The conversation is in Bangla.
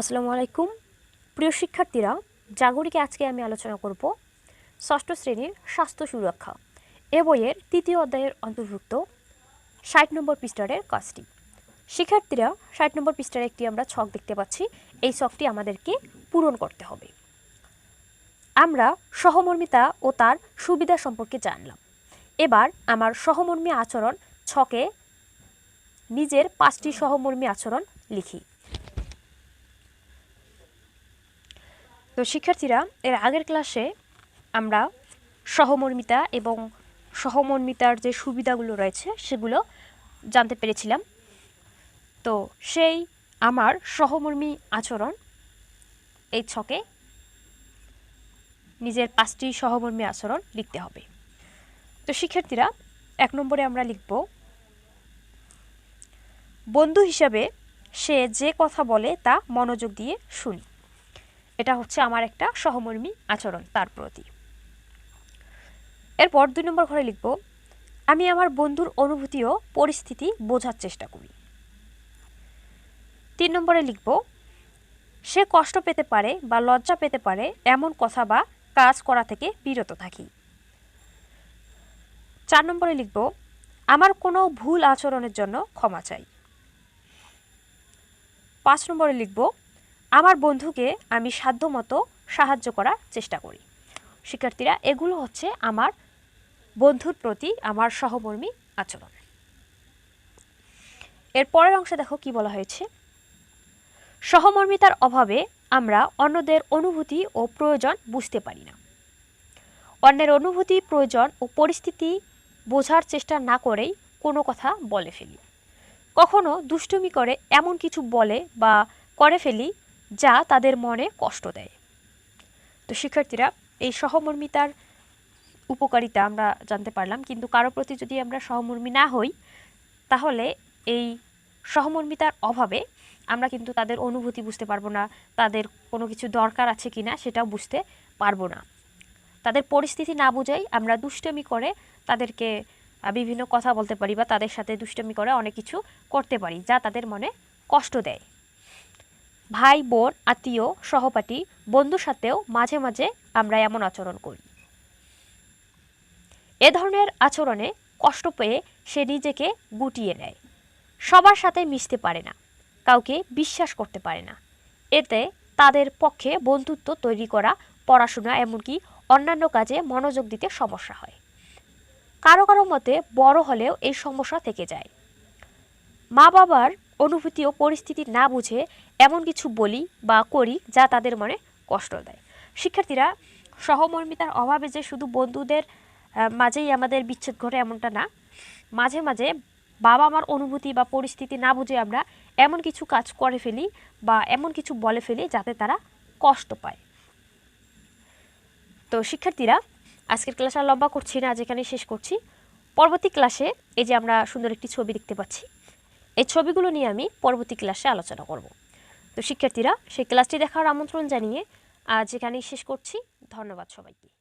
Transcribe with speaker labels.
Speaker 1: আসসালামু আলাইকুম। প্রিয় শিক্ষার্থীরা, জাগরিকে আজকে আমি আলোচনা করব ষষ্ঠ শ্রেণির স্বাস্থ্য সুরক্ষা এ বইয়ের তৃতীয় অধ্যায়ের অন্তর্ভুক্ত ষাট নম্বর পৃষ্ঠারের কাজটি। শিক্ষার্থীরা, ষাট নম্বর পৃষ্ঠার একটি আমরা ছক দেখতে পাচ্ছি। এই ছকটি আমাদেরকে পূরণ করতে হবে। আমরা সহমর্মিতা ও তার সুবিধা সম্পর্কে জানলাম। এবার আমার সহমর্মী আচরণ ছকে নিজের পাঁচটি সহমর্মী আচরণ লিখি। তো শিক্ষার্থীরা, এর আগের ক্লাসে আমরা সহমর্মিতা এবং সহমর্মিতার যে সুবিধাগুলো রয়েছে, সেগুলো জানতে পেরেছিলাম। তো সেই আমার সহমর্মী আচরণ, এই ছকে নিজের পাঁচটি সহমর্মী আচরণ লিখতে হবে। তো শিক্ষার্থীরা, এক নম্বরে আমরা লিখব, বন্ধু হিসাবে সে যে কথা বলে তা মনোযোগ দিয়ে শুনি। এটা হচ্ছে আমার একটা সহমর্মী আচরণ তার প্রতি। এরপর দুই নম্বর ঘরে লিখব, আমি আমার বন্ধুর অনুভূতি ও পরিস্থিতি বোঝার চেষ্টা করি। তিন নম্বরে লিখব, সে কষ্ট পেতে পারে বা লজ্জা পেতে পারে এমন কথা বা কাজ করা থেকে বিরত থাকি। চার নম্বরে লিখব, আমার কোনো ভুল আচরণের জন্য ক্ষমা চাই। পাঁচ নম্বরে লিখব আমার বন্ধুকে আমি সাধ্যমতো সাহায্য করার চেষ্টা করি। শিক্ষার্থীরা, এগুলো হচ্ছে আমার বন্ধুর প্রতি আমার সহকর্মী আচরণ। এর পরের অংশে দেখো কি বলা হয়েছে। সহমর্মিতার অভাবে আমরা অন্যদের অনুভূতি ও প্রয়োজন বুঝতে পারি না। অন্যের অনুভূতি, প্রয়োজন ও পরিস্থিতি বোঝার চেষ্টা না করেই কোনো কথা বলে ফেলি। কখনো দুষ্টুমি করে এমন কিছু বলে বা করে ফেলি যা তাদের মনে কষ্ট দেয়। তো শিক্ষার্থীরা, এই সহমর্মিতার উপকারিতা আমরা জানতে পারলাম, কিন্তু কারও প্রতি যদি আমরা সহমর্মী না হই, তাহলে এই সহমর্মিতার অভাবে আমরা কিন্তু তাদের অনুভূতি বুঝতে পারব না, তাদের কোনো কিছু দরকার আছে কি না সেটাও বুঝতে পারব না। তাদের পরিস্থিতি না বুঝাই আমরা দুষ্টমি করে তাদেরকে বিভিন্ন কথা বলতে পারি বা তাদের সাথে দুষ্টমি করে অনেক কিছু করতে পারি, যা তাদের মনে কষ্ট দেয়। ভাই, বোন, আত্মীয়, সহপাঠী, বন্ধুর সাথেও মাঝে মাঝে আমরা এমন আচরণ করি। এ ধরনের আচরণে কষ্ট পেয়ে সে নিজেকে গুটিয়ে নেয়। সবার সাথে মিশতে পারে না, কাউকে বিশ্বাস করতে পারে না। এতে তাদের পক্ষে বন্ধুত্ব তৈরি করা, পড়াশোনা, এমনকি অন্যান্য কাজে মনোযোগ দিতে সমস্যা হয়। কারও কারও মতে বড় হলেও এই সমস্যা থেকে যায়। মা বাবার অনুভূতি ও পরিস্থিতি না বুঝে এমন কিছু বলি বা করি যা তাদের মনে কষ্ট দেয়। শিক্ষার্থীরা সহমর্মিতার অভাবে যে শুধু বন্ধুদের মাঝেই আমাদের বিচ্ছেদ ঘটে এমনটা না। মাঝে মাঝে বাবা মার অনুভূতি বা পরিস্থিতি না বুঝে আমরা এমন কিছু কাজ করে ফেলি বা এমন কিছু বলে ফেলি যাতে তারা কষ্ট পায়। তো শিক্ষার্থীরা, আজকের ক্লাস আর লম্বা করছি না যেখানে শেষ করছি। পরবর্তী ক্লাসে এই যে আমরা সুন্দর একটি ছবি দেখতে পাচ্ছি। এই ছবিগুলো নিয়ে আমি পরবর্তী ক্লাসে আলোচনা করব। তো শিক্ষার্থীরা, সেই ক্লাসটি দেখার আমন্ত্রণ জানিয়ে আজ এখানেই শেষ করছি। ধন্যবাদ সবাইকে।